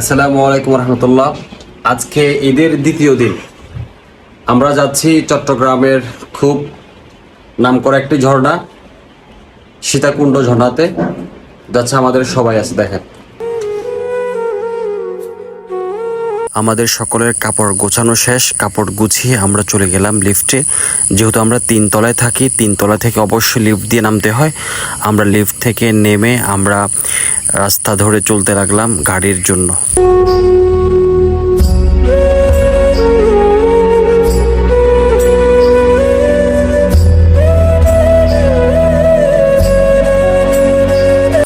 আসসালামু আলাইকুম রহমতুল্লাহ। আজকে ঈদের দ্বিতীয় দিন। আমরা যাচ্ছি চট্টগ্রামের খুব নাম করা একটি ঝর্ণা, সীতাকুণ্ড ঝর্ণাতে। যাচ্ছে আমাদের সবাই আছে, দেখেন। আমাদের সকলের কাপড় গোছানো শেষ, কাপড় গুছিয়ে আমরা চলে গেলাম লিফটে। যেহেতু আমরা তিন তলায় থাকি তিন তলা থেকে অবশ্যই লিফট দিয়ে নামতে হয়। আমরা লিফট থেকে নেমে আমরা রাস্তা ধরে চলতে লাগলাম গাড়ির জন্য।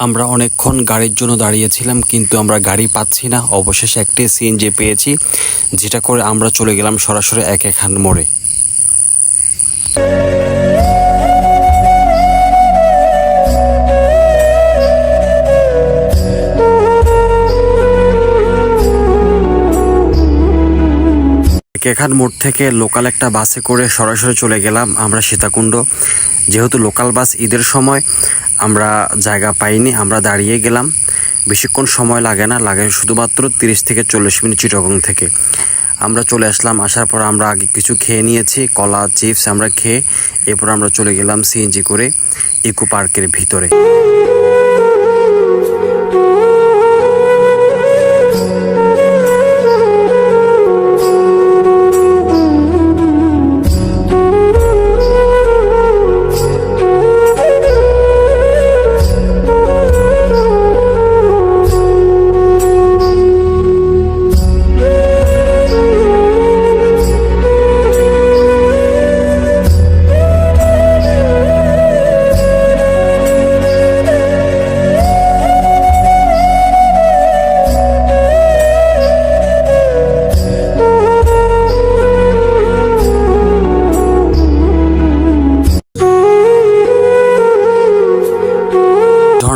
আমরা অনেকক্ষণ গাড়ির জন্য দাঁড়িয়েছিলাম, কিন্তু আমরা গাড়ি পাচ্ছি না। অবশেষে একটি সিএনজি পেয়েছি, যেটা করে আমরা চলে গেলাম সরাসরি এক এখান মোড়ে। কেখান মোড় থেকে লোকাল একটা বাসে করে সরাসরি চলে গেলাম আমরা সীতাকুণ্ড। যেহেতু লোকাল বাস ঈদের সময় আমরা জায়গা পাইনি, আমরা দাঁড়িয়ে গেলাম। বেশিক্ষণ সময় লাগে না, লাগে শুধুমাত্র তিরিশ থেকে চল্লিশ মিনিট চিটগং থেকে। আমরা চলে আসলাম, আসার পর আমরা আগে কিছু খেয়ে নিয়েছি, কলা, চিপস আমরা খেয়ে, এরপর আমরা চলে গেলাম সিএনজি করে ইকো পার্কের ভিতরে।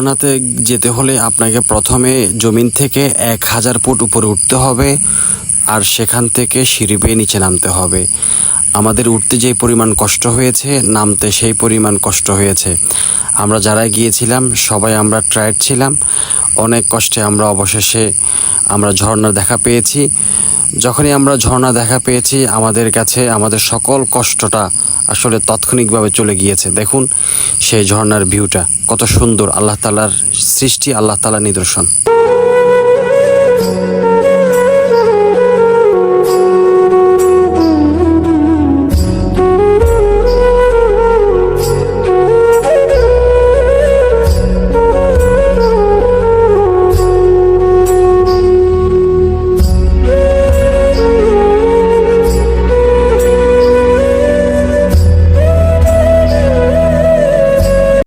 ঝর্ণাতে যেতে হলে আপনাকে প্রথমে জমিন থেকে এক হাজার ফুট উপরে উঠতে হবে আর সেখান থেকে সিঁড়ি বেয়ে নিচে নামতে হবে। আমাদের উঠতে যে পরিমাণ কষ্ট হয়েছে, নামতে সেই পরিমাণ কষ্ট হয়েছে। আমরা যারা গিয়েছিলাম, সবাই আমরা ট্রায়ার্ড ছিলাম। অনেক কষ্টে আমরা অবশেষে আমরা ঝর্ণার দেখা পেয়েছি। যখনই আমরা ঝর্ণা দেখা পেয়েছি, আমাদের কাছে, আমাদের সকল কষ্টটা আসলে তাৎক্ষণিকভাবে চলে গিয়েছে। দেখুন সেই ঝর্নার ভিউটা, কত সুন্দর। আল্লাহ তালার সৃষ্টি, আল্লাহ তালার নিদর্শন।